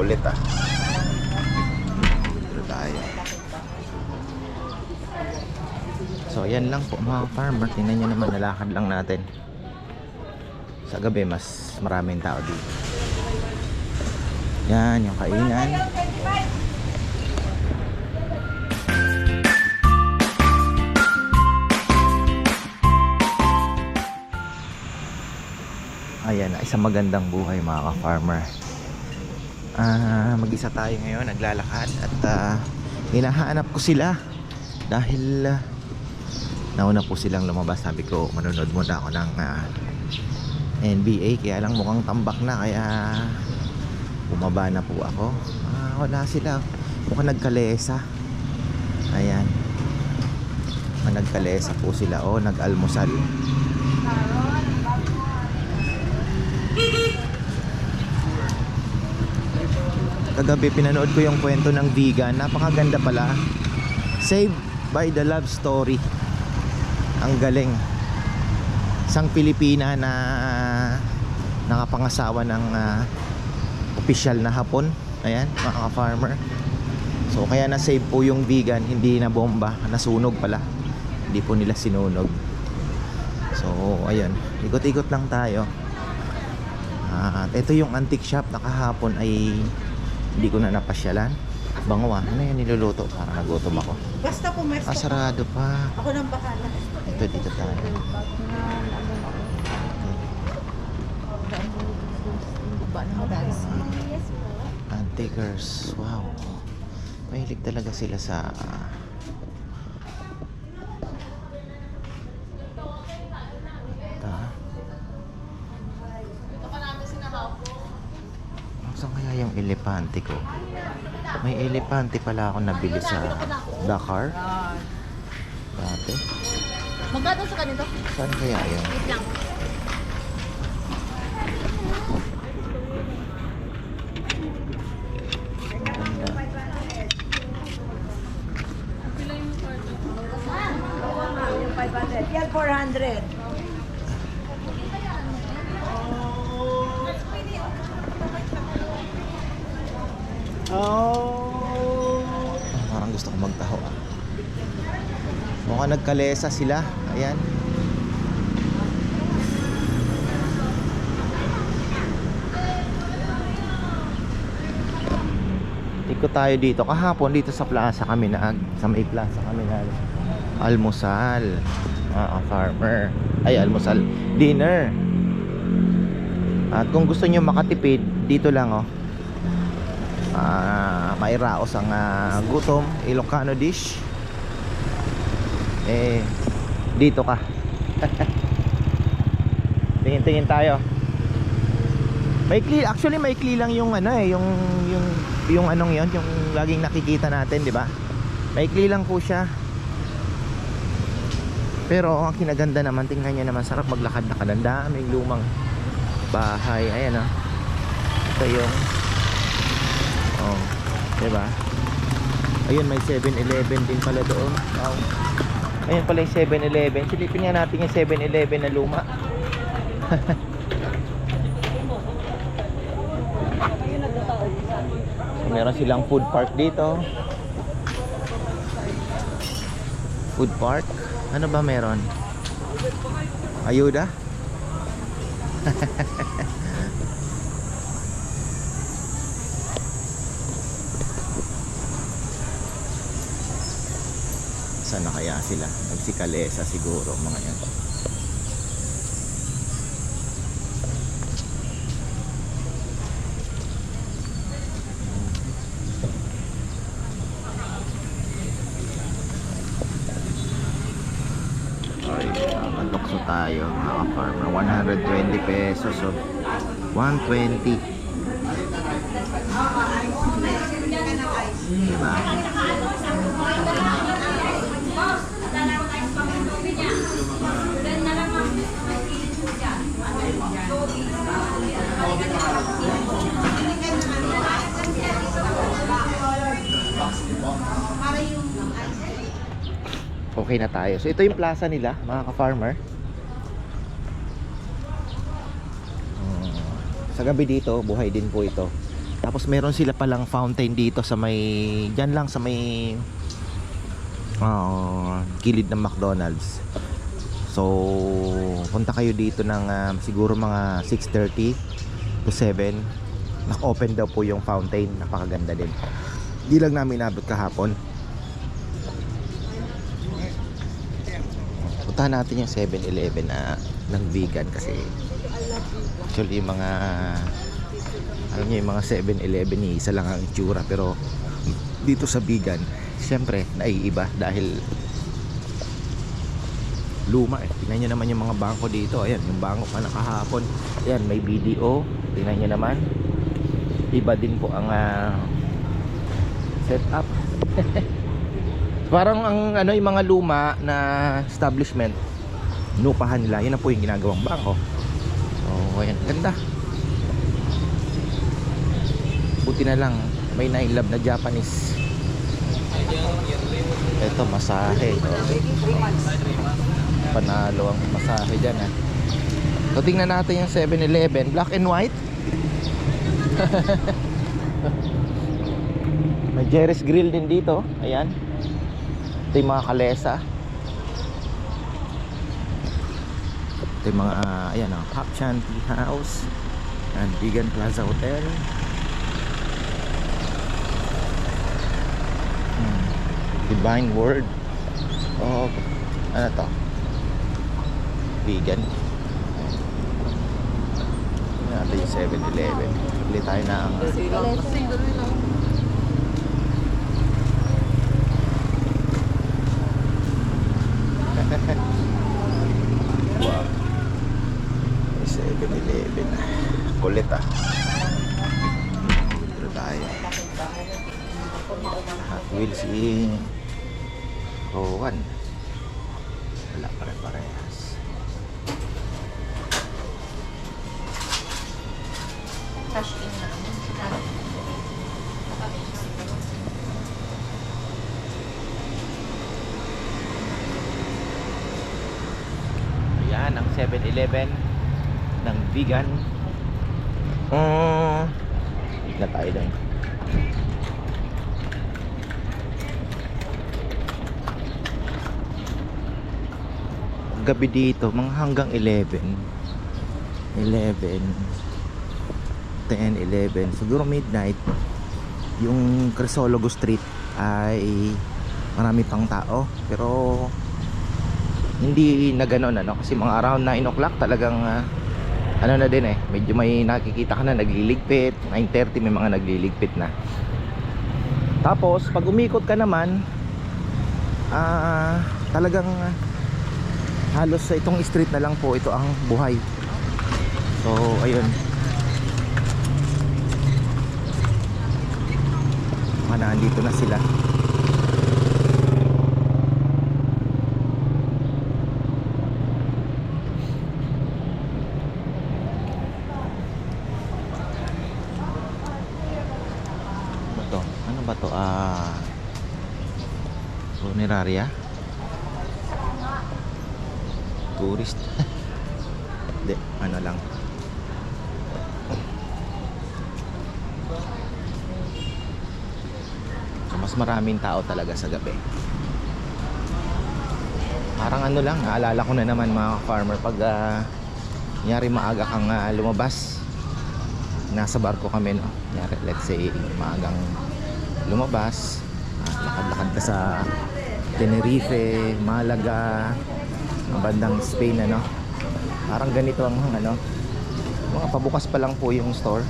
kulit ah. So, yan lang po mga farmer. Tingnan nyo naman, nalakad lang natin. Sa gabi, mas maraming tao dito. Yan, yung kainan. Ayan, isang magandang buhay mga ka-farmer. Ah, mag-isa tayo ngayon, naglalakad at ah, hinahanap ko sila dahil ah, nauna po silang lumabas. Sabi ko, manonood muna ako ng ah, NBA kaya lang mukhang tambak na kaya bumaba na po ako. Ah, wala sila. Mukhang nagkalesa. Ayan. Nagkalesa po sila o nag-almusal. Kagabi pinanood ko yung kwento ng vegan. Napakaganda pala. Saved by the Love Story. Ang galing. Isang Pilipina na nakapangasawa ng ah, opisyal na hapon. Ayan, mga farmer So kaya na-save po yung vegan, hindi na bomba, nasunog pala. Hindi po nila sinunog. So ayun, ikot-ikot lang tayo. At ito yung antique shop na kahapon ay hindi ko na napasyalan. Bango ah, ano yung niluluto? Parang nagutom ako. Basta pumesto Ah, sarado pa. Ako nang bahala. Ito, dito tayo. Antiquers, wow. Mahilig talaga sila sa Ito, elepante ko? May elepante pala ako nabili sa Dakar. Dati. Magkano sa kanito? Saan kaya yun? Wait lang. Yung 500. Yan, 400. Oh. Parang gusto ko magtaho ah. Nagkalesa sila. Ayan. Ikot tayo dito. Kahapon dito sa plaza kami na sa may plaza kami na almusal. Ah, farmer. Ay, almusal. Dinner. At kung gusto nyo makatipid, dito lang oh. Ah, mairaos ang ah, gutom, Ilocano dish. Eh, dito ka. Tingin-tingin tayo. Maikli, actually maikli lang yung ano eh, yung yung yung anong 'yon, yung laging nakikita natin, 'di ba? Maikli lang po siya. Pero ang kinaganda naman, tingnan niyo naman, sarap maglakad na Ang daming lumang bahay. Ayan ah. Ito yung Oh, 'di ba? Ayun, may 7-Eleven din pala doon. Wow. Ayun pala yung 7-Eleven. Silipin nga natin yung 7-Eleven na luma. Meron silang food park dito. Food park? Ano ba meron? Ayuda? Saan na kaya sila? Nagsikalesa siguro mga yan. Nakatokso tayo mga farmer. 120 pesos. So, 120. Diba? Okay na tayo. So ito yung plaza nila, mga ka-farmer. Hmm. Sa gabi dito, buhay din po ito. Tapos meron sila palang fountain dito sa may diyan lang sa may ah, gilid ng McDonald's. So, punta kayo dito ng ah, siguro mga 6:30 to 7. Naka-open daw po yung fountain. Napakaganda din. Di lang namin nabot kahapon. Puntahan natin yung 7-Eleven na ng vegan kasi actually yung mga alam niyo yung mga 7-Eleven ni isa lang ang itsura pero dito sa vegan syempre naiiba dahil luma eh. Tingnan nyo naman yung mga bangko dito. Ayan, yung bangko pa nakahapon. Ayan, may BDO. Tingnan nyo naman. Iba din po ang ah, setup. Parang ang ano yung mga luma na establishment inupahan nila. Yun na po yung ginagawang bangko. So, ayan, ganda. Buti na lang may love na Japanese. Ito, masahe. Panalo ang masahe dyan ha. So, tingnan natin yung 7-Eleven. Black and white. May Jerry's Grill din dito. Ayan. Ito yung mga kalesa. Ito yung mga, ah, ayan o, Hop Chan Tea House. And Vegan Plaza Hotel. Hmm. Divine Word. Oh, ano to? Vegan. Natin yung 7-Eleven. Bili tayo ng Wow. 7-Eleven. Kulit ah. Dito tayo. Hot Wheels in Rowan. Wala pare-parehas. Cash in na. Ayan ang 7-Eleven ng vegan. Mm, na tayo doon. Gabi dito, mga hanggang 11. 11. 10, 11. Siguro midnight. Yung Crisologo Street ay marami pang tao. Pero hindi na ganun ano? Kasi mga around 9 o'clock talagang ah, ano na din eh. Medyo may nakikita ka na nagliligpit. 9.30 may mga nagliligpit na. Tapos pag umikot ka naman ah talagang ah, halos sa itong street na lang po ito ang buhay. So ayun. Mga nandito na sila ba to? Ano ba to? Ah... Funeraria? Tourist? Hindi, ano lang. So, mas maraming tao talaga sa gabi. Parang ano lang, naalala ko na naman mga farmer pag ah, nyari maaga kang ah, lumabas nasa barko kami no? Kunyari, let's say maagang lumabas ah, lakad-lakad ka sa Tenerife, Malaga ang bandang Spain ano? Parang ganito ang ano? Mga pabukas pa lang po yung store.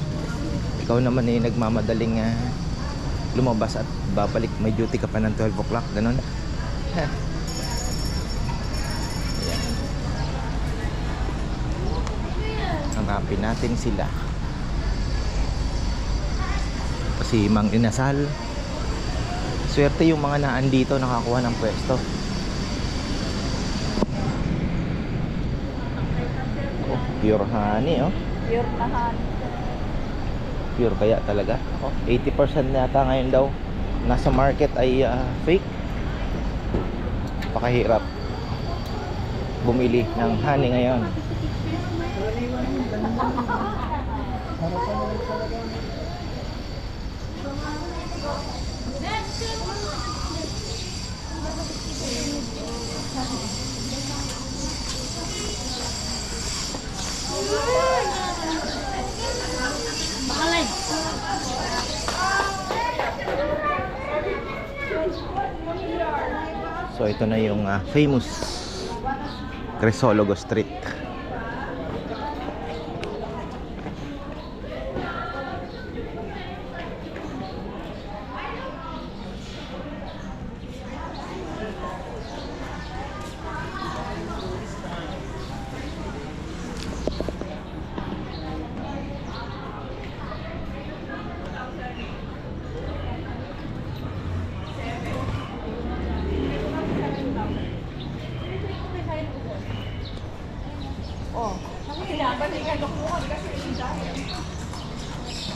Ikaw naman eh nagmamadaling ah, lumabas at babalik may duty ka pa ng 12 o'clock ganun. Hanapin natin sila. Si Mang Inasal. Swerte yung mga naan dito nakakuha ng pwesto. Oh, pure honey oh. Pure honey. Pure kaya talaga. Oh, 80% na yata ngayon daw. Nasa market ay ah, fake. Pakahirap. Bumili ng honey ngayon So ito na yung ah, famous Crisologo Street.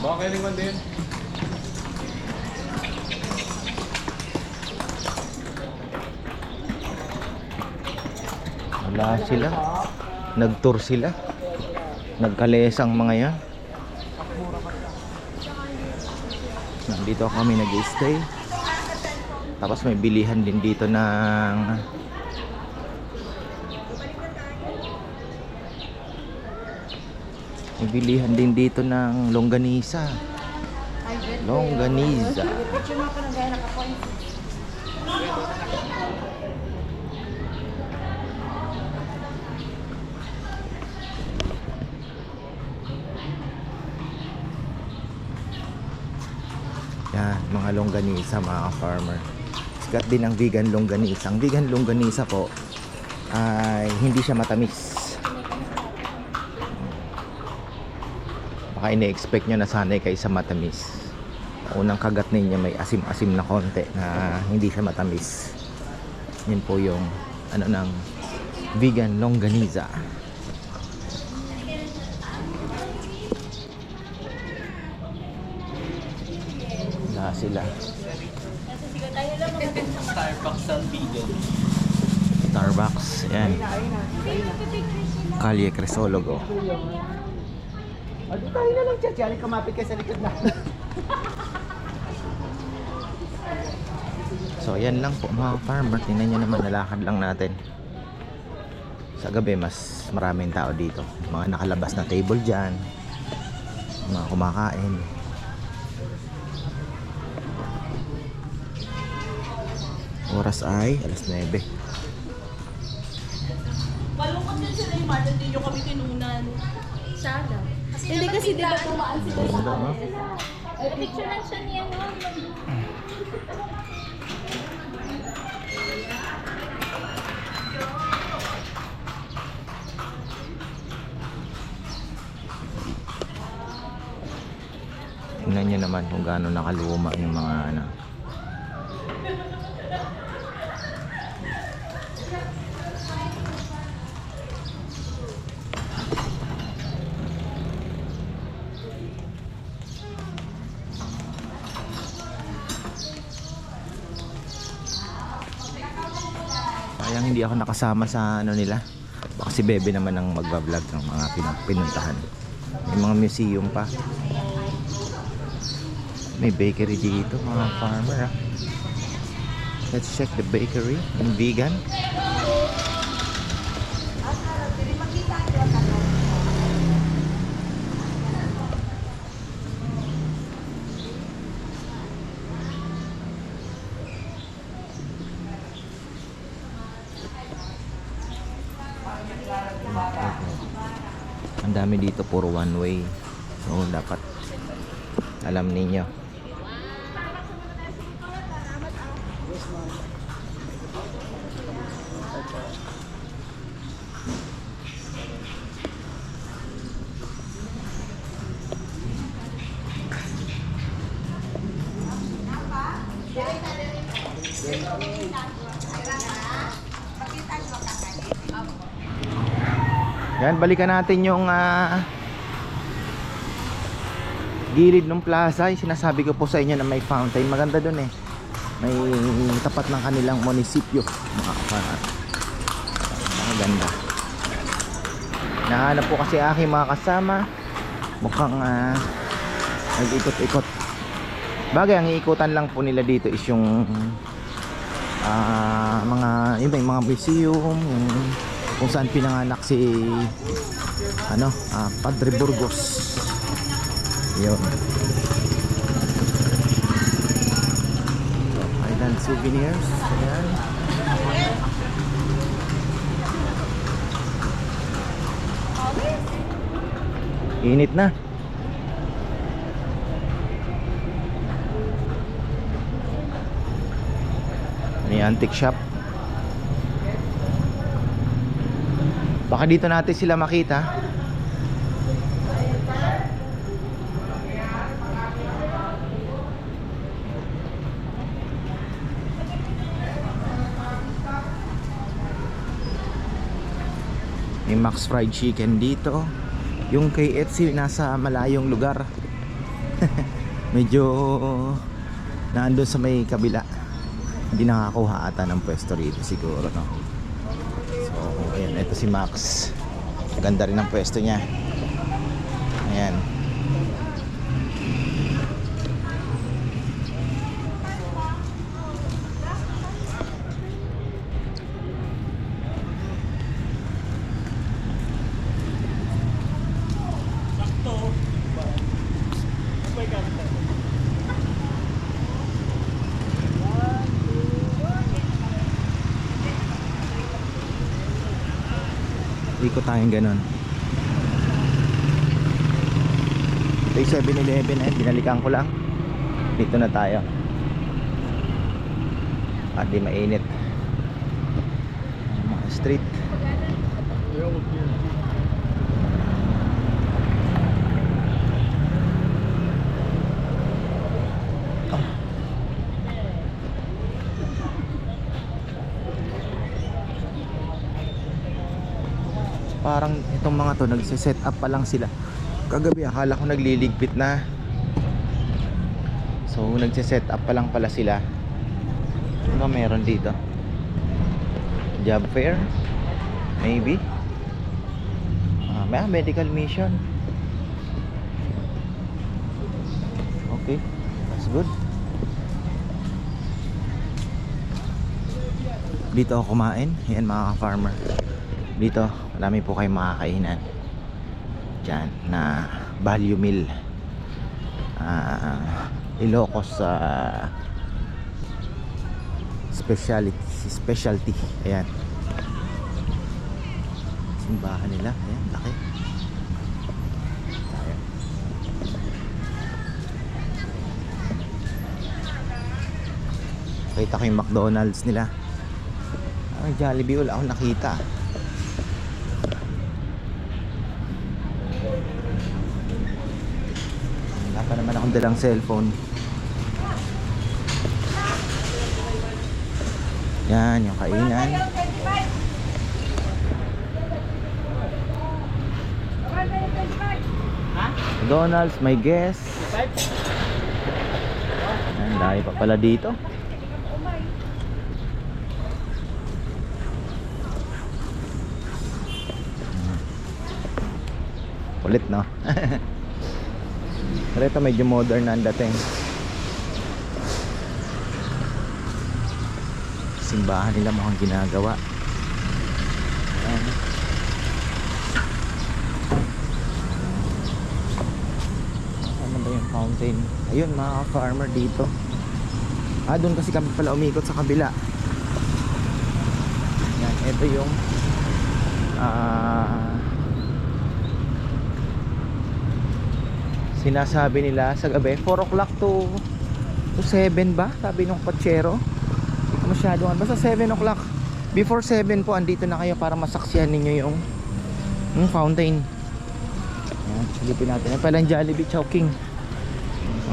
Baka kailangan din. Wala sila. Nag-tour sila. Nagkalesang mga yan. Nandito kami nag-stay. Tapos may bilihan din dito ng May bilihan din dito ng longganisa. Longganisa. Yan, mga longganisa mga farmer. Sikat din ang vegan longganisa. Ang vegan longganisa po ay hindi siya matamis. Baka ini-expect nyo na sanay kayo sa matamis. Unang kagat ninyo may asim-asim na konti na hindi siya matamis. Yun po yung ano ng vegan longganisa. Wala sila. Starbucks ang vegan. Starbucks. Yan. Kalye Crisologo. Adi tayo na lang. Diyan kumapit kayo sa likod na. So yan lang po mga farmer. Tingnan nyo naman nalakad lang natin. Sa gabi mas maraming tao dito. Mga nakalabas na table dyan. Mga kumakain. Oras ay alas 9. Malungkot din sila yung Martin, hindi nyo kami kinunan. Sana. Hindi kasi di ba tumaan sila sa? Ay, picture lang siya niya, no? Tingnan nyo naman kung gaano nakaluma yung mga ano. Sayang hindi ako nakasama sa ano nila. Baka si Bebe naman ang magbablog ng mga pin- pinuntahan. May mga museum pa. May bakery dito mga farmer ah. Let's check the bakery and vegan. Dami dito puro one way. So dapat alam ninyo. Yan, balikan natin yung ah, gilid ng plaza. Yung sinasabi ko po sa inyo na may fountain. Maganda dun eh. May tapat ng kanilang munisipyo. Mga kaparan. Maganda. Nahanap po kasi aking mga kasama. Mukhang ah, nag-ikot-ikot. Bagay, ang iikutan lang po nila dito is yung ah, mga yung mga museum, yung kung saan pinanganak si ano, ah, Padre Burgos. Yun. Island souvenirs. Ayan. Init na. May antique shop. Baka dito natin sila makita. May Max Fried Chicken dito. Yung KFC nasa malayong lugar. Medyo nandun sa may kabila. Hindi nakakuha ata ng pwesto rito siguro, no? Ito si Max. Ganda rin ang pwesto niya. Ayan. Ikot tayong ganun. Ito yung 7-Eleven eh. Binalikan ko lang. Dito na tayo. At di mainit. Mga street. Parang itong mga to nagse-set up pa lang sila. Kagabi akala ko nagliligpit na. So nagse-set up pa lang pala sila. Ano meron dito? Job fair? Maybe. Ah, may medical mission. Okay, that's good. Dito ako kumain. Yan mga farmer dito marami po kayong makakainan dyan na value meal Ah, Ilocos sa specialty specialty. Ayan. Simbahan nila. Ayan laki. Ayan. kita ko yung McDonald's nila. Ang Jollibee wala akong nakita Wala pa naman akong dalang cellphone. Yan, yung kainan. McDonald's, may guest. Yan, dahil pa pala dito. Kulit, no? Pero ito medyo modern na ang dating. Simbahan nila mukhang ginagawa. Ayan. Ano ba yung fountain? Ayun mga farmer dito. Ah, doon kasi kami pala umikot sa kabila. Yan, ito yung ah sinasabi nila sa gabi 4 o'clock to to 7 ba? Sabi nung patsero hindi ko basta 7 o'clock. Before 7 po andito na kayo para masaksihan ninyo yung yung fountain. Ayan, silipin natin. Ay palang Jollibee Chowking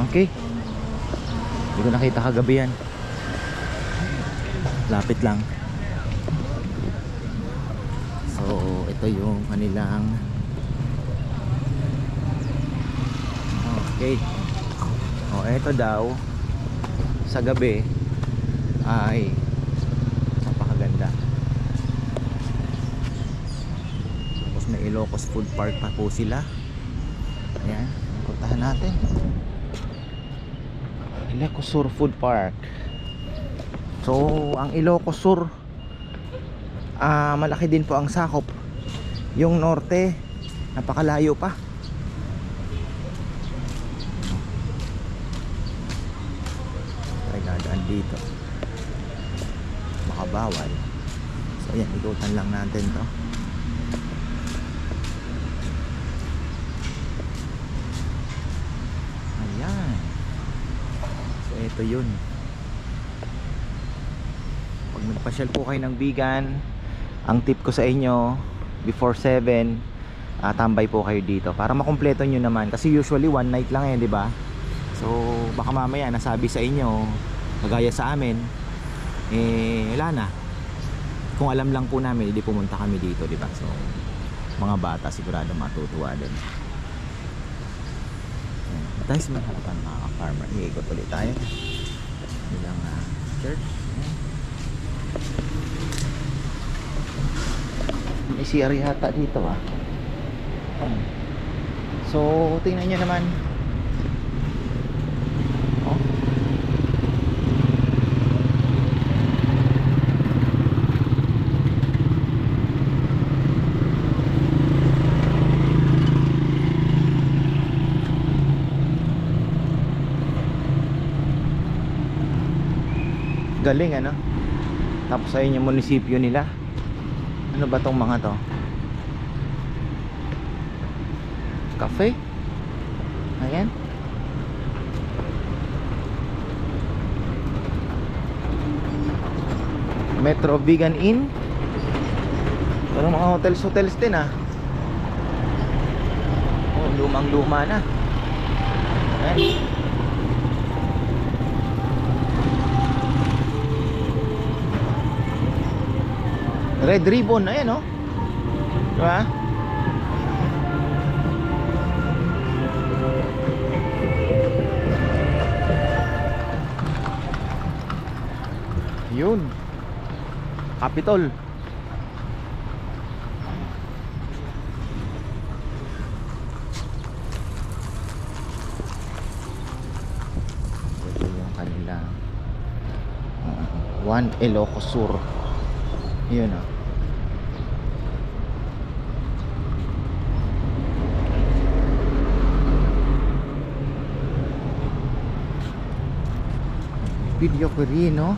okay. Hindi ko nakita kagabi yan. Lapit lang. So ito yung kanilang Okay. O, eto daw sa gabi ay napakaganda. Tapos may Ilocos Food Park pa po sila. Ayan, puntahan natin. Ilocos Sur Food Park. So, ang Ilocos Sur ah malaki din po ang sakop. Yung norte, napakalayo pa. Ay, dito. Makabawal. So, ayan, ikutan lang natin to. Ayan. So, ito yun. Pag nagpasyal po kayo ng vegan, ang tip ko sa inyo, before 7, ah, tambay po kayo dito para makumpleto nyo naman. Kasi usually one night lang eh, di ba? So, baka mamaya nasabi sa inyo, kagaya sa amin, eh, wala na. Kung alam lang po namin, hindi pumunta kami dito, di ba? So, mga bata sigurado matutuwa din. Ayan. Tayo sa harapan mga farmer. Iikot ulit tayo. Bilang ah, church. May CR yata dito ah. So, tingnan nyo naman. Galing ano? Tapos ayun yung munisipyo nila. Ano ba tong mga to? Cafe? Ayan. Metro Vegan Inn. Pero mga hotels hotels din ah. Oh, lumang luma na. Ayan. Red ribbon, ayan oh. Diba? Yun. Capitol. Ito yung kanila. One Ilocos Sur. Yun ah. Video ko rin, no?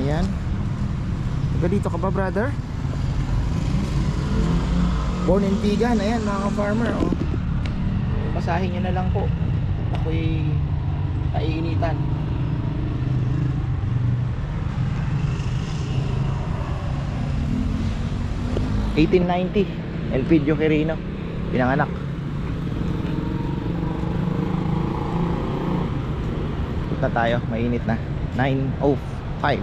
Ayan. Taga dito ka ba, brother? Born in Tigan. Ayan, mga farmer, oh. Basahin nyo na lang po. Ako'y kaiinitan. $1890 Elpidio Quirino Pinanganak. Punta tayo, mainit na. 9.05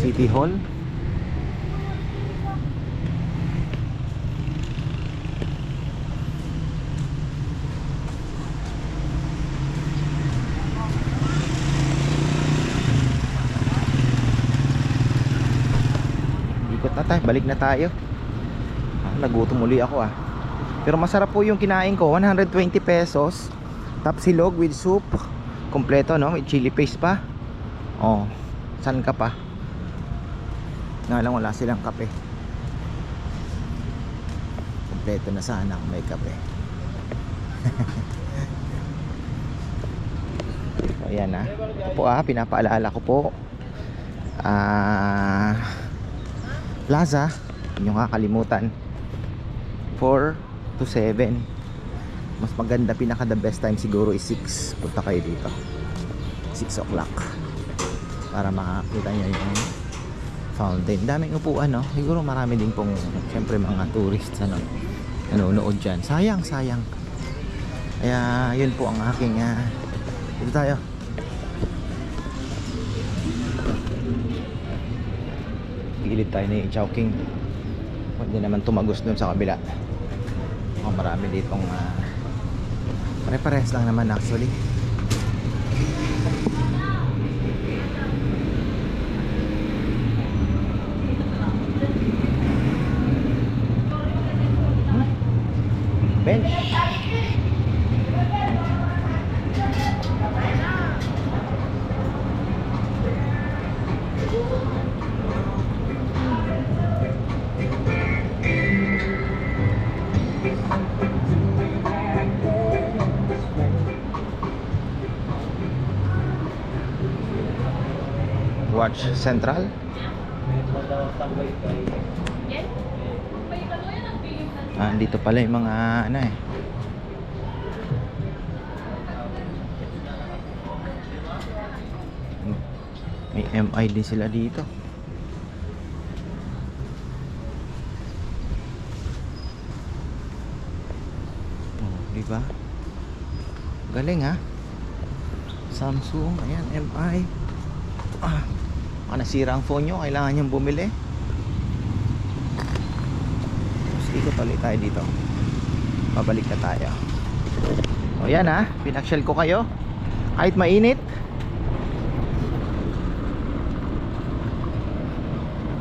City Hall Ikot na tayo, balik na tayo. Ah, Nagutom uli ako ah. Pero masarap po yung kinain ko 120 pesos. Tapsilog with soup. Kompleto no, with chili paste pa. Oh, saan ka pa? Nga lang wala silang kape. Kompleto na sana kung may kape. Ayan ah. Ito po ah, pinapaalala ko po. Ah Plaza. Nyo kakalimutan 4 to 7 Mas maganda pinaka the best time siguro is 6 Punta kayo dito. 6 o'clock. Para makakita nyo yung fountain. Daming upuan no? Siguro marami din pong Siyempre mga tourists ano Nanonood dyan. Sayang sayang. Kaya yun po ang aking ah, Dito tayo gilid tayo ni Chowking pwede naman tumagos dun sa kabila. Oh, marami ditong uh, pare-pares lang naman actually Central. Ah, dito pala yung mga ano eh. May MI din sila dito. Oh, di ba? Galing ha. Samsung, ayan, MI. Ah, baka nasira ang phone nyo, kailangan nyo bumili. Tapos ikot ulit tayo dito. Pabalik na tayo. O yan ha, pinakshell ko kayo. Kahit mainit.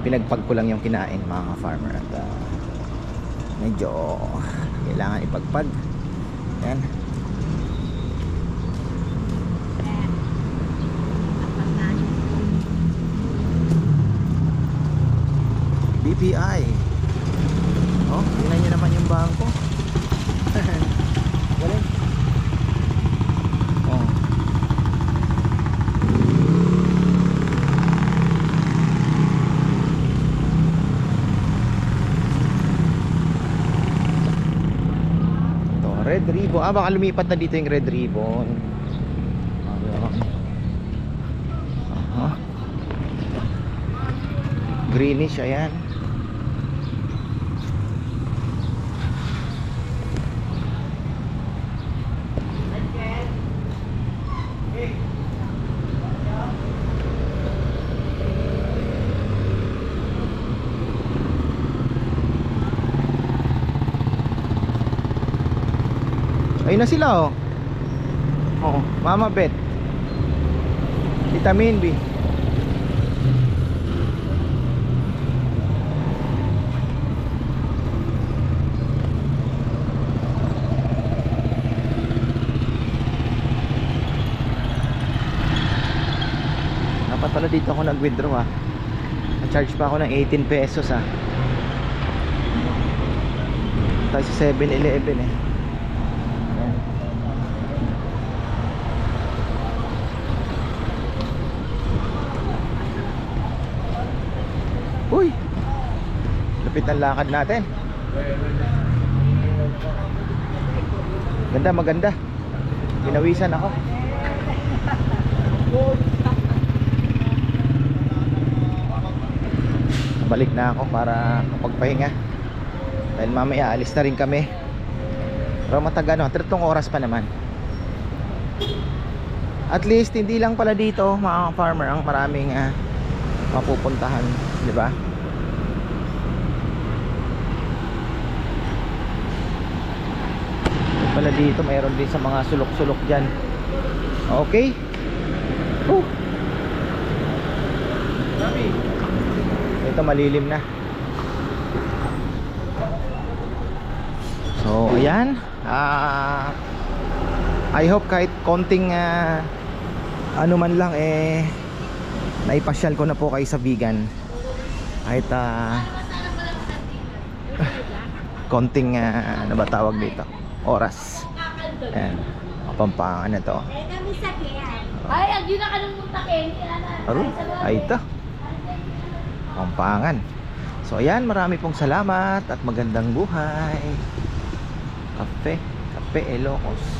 Pinagpag ko lang yung kinain mga ka-farmer at ah, medyo kailangan ipagpag. Yan. BPI. Oh, tingnan niyo naman yung bangko. Galing. Oh. Ito, red ribbon. Ah, baka lumipat na dito yung red ribbon. Greenish, ayan. Ayun na sila oh. Oo, Mama Bet. Vitamin B. Dapat pala dito ako nag-withdraw ah. Na-charge pa ako ng 18 pesos ah. Tayo sa 7-Eleven eh. Ayan. Uy! Lupit ng lakad natin. Ganda, maganda. Pinawisan ako. Balik na ako para makapagpahinga. Dahil mamaya alis na rin kami. Pero matagal no, tritong oras pa naman. At least hindi lang pala dito mga farmer ang maraming ah, mapupuntahan, di ba? Pala dito mayroon din sa mga sulok-sulok diyan. Okay? Oh. Ito malilim na. So, ayan. Ah I hope kahit konting ah, ano man lang eh naipasyal ko na po kayo sa vegan. Kahit ah konting ah, ano ba tawag dito? Oras. Ayan. Kapampangan na to. Ay, ag yun na ka nung muntakin. Aron, ay ito. Pampangan. So ayan, marami pong salamat at magandang buhay. Kape, Kape Elocos.